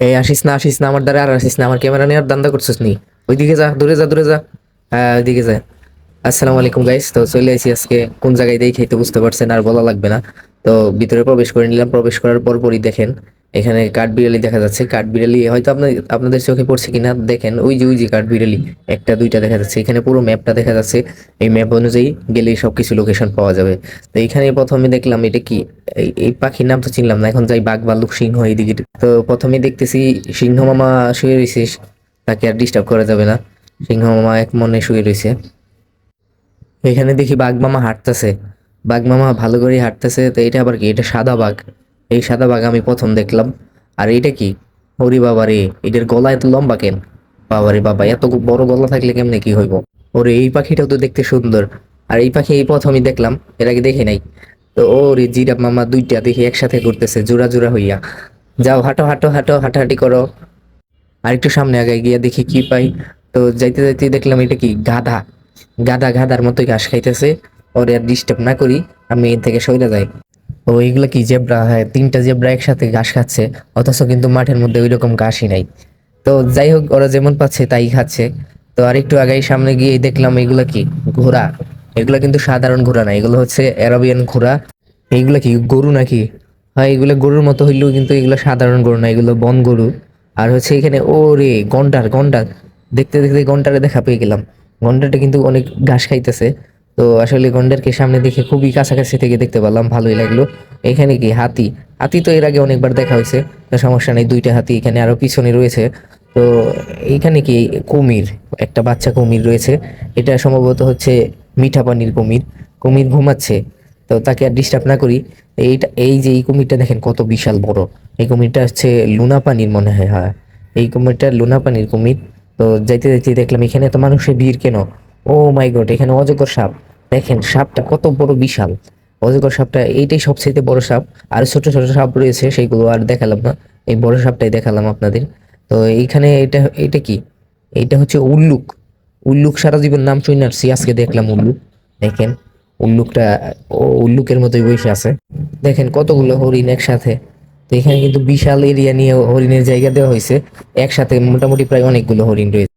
এই আসিস না আসিস না আমার দ্বারা, আর আসিস না আমার ক্যামেরা নিয়ে আর দান্দা করছিস নি। ওইদিকে যা, দূরে যা দূরে যা। হ্যাঁ ওইদিকে যা। আসসালামু আলাইকুম গাইস তো চলে আসি আজকে কোন জায়গায় দেখে খাইতে বুঝতে পারছেন, আর বলা লাগবে না। তো ভিতরে প্রবেশ করে নিলাম। প্রবেশ করার পরপরই দেখেন এখানে কাঠ বিড়ালি দেখা যাচ্ছে। কাঠ বিড়ালি হয়তো আপনার, আপনাদের চোখে পড়ছে কিনা, দেখেন, ওই যে ওই যে কাঠ বিড়ালি, একটা, দুইটা দেখা যাচ্ছে। এখানে পুরো ম্যাপটা দেখা যাচ্ছে। এই ম্যাপ অনুযায়ী গেলেই সবকিছু লোকেশন পাওয়া যাবে। তো এখানে প্রথমে দেখলাম এটা কি, এই পাখির নাম তো চিনলাম না, এখন যাই বাঘ ভাল্লুক সিংহ এইদিকে তো প্রথমে দেখতেছি সিংহ মামা শুয়ে রয়েছে, তাকে আর ডিস্টার্ব করা যাবে না। সিংহ মামা এক মনে শুয়ে রয়েছে। এখানে দেখি বাঘ মামা হাঁটতেছে। বাঘ মামা ভালো করে হাঁটতেছে, তো এটা আবার কি? এটা সাদা বাঘ। এই সাদা বাঘ আমি প্রথম দেখলাম। আর এটা কি? হরি বাবা রে, এটার গলা এত লম্বা কেন? বাবা রে বাবা, এত বড় গলা থাকলে কেমনে কি হইব? ওরে, এই পাখিটাও তো দেখতে সুন্দর। আর এই পাখি এই প্রথমই দেখলাম, এর আগে দেখি নাই। তো ও রে জিরাফ মামা দুইটা দেখি একসাথে ঘুরতেছে, জোড়া জোড়া হইয়া। যাও, হাঁটো হাঁটো হাঁটো, হাঁটাহাঁটি করো। আর একটু সামনে আগে গিয়ে দেখি কি পাই। তো যাইতে যাইতে দেখলাম এটা কি? গাধা। গাধা, গাধার মতোই ঘাস খাইতেছে। ওরে আর ডিস্টার্ব না করি, আমি এর থেকে সরে যাই। ও এইগুলো কি জেব্রা? হ্যাঁ তিনটা জেব্রা একসাথে ঘাস খাচ্ছে, অথচ কিন্তু মাঠের মধ্যে ওই রকম ঘাসই নাই। তো যাই হোক, ওরা যেমন পাচ্ছে তাই খাচ্ছে। তো আর একটু আগে সামনে গিয়ে দেখলাম এগুলো কি? ঘোড়া। এগুলো কিন্তু সাধারণ ঘোড়া না, এগুলো হচ্ছে অ্যারাবিয়ান ঘোড়া। এইগুলো কি গরু নাকি? হয়, এগুলো গরুর মতো হইলেও কিন্তু এগুলো সাধারণ গরু না, এগুলো বন গরু। আর হচ্ছে এখানে ও রে গন্ডার গন্ডার। দেখতে দেখতে গন্ডারে দেখা পেয়ে গেলাম। গন্ডারটা কিন্তু অনেক ঘাস খাইতেছে। তো আসলে গন্ডারকে সামনে দেখে খুবই কাছাকাছি থেকে দেখতে পেলাম ভালোই লাগল। এখানে কি হাতি? হাতি তো এর আগে অনেকবার দেখা হয়েছে সমস্যা নেই, দুইটা হাতি এখানে আরও পিছনে রয়েছে। তো এইখানে কি কুমির, একটা বাচ্চা কুমির রয়েছে, এটা সম্ভবত হচ্ছে মিঠা পানির কুমির কুমির ঘুমাচ্ছে। তো তাকে আর ডিস্টার্ব না করি, এইটা, এই যে এই কুমিরটা দেখেন কত বিশাল বড়, এই কুমিরটা হচ্ছে লুনা পানির মনে হয় হ্যাঁ। এই কুমিরটা লুনা পানির কুমির, তো যাইতে যাইতে দেখলাম এখানে তো মানুষের ভিড় কেন? ও মাই গড এখানে অজগর সাপ। দেখেন সাপটা কত বড় বিশাল। অজগর সাপটা এইটাই সবচেয়ে বড় সাপ। আর ছোট ছোট সাপ রয়েছে সেইগুলো আর দেখালাম না। এই বড় সাপটাই দেখালাম আপনাদের। তো এইখানে এটা এটা কি? এইটা হচ্ছে উল্লুক। উল্লুক সারা জীবন নাম শুনে আসছি আজকে দেখলাম উল্লুক। দেখেন, উল্লুকটা উল্লুকের মতোই বসে আছে। দেখেন কতগুলো হরিণ একসাথে। তো এখানে কিন্তু বিশাল এরিয়া নিয়ে হরিণের জায়গা দেওয়া হয়েছে। একসাথে মোটামুটি প্রায় অনেকগুলো হরিণ রয়েছে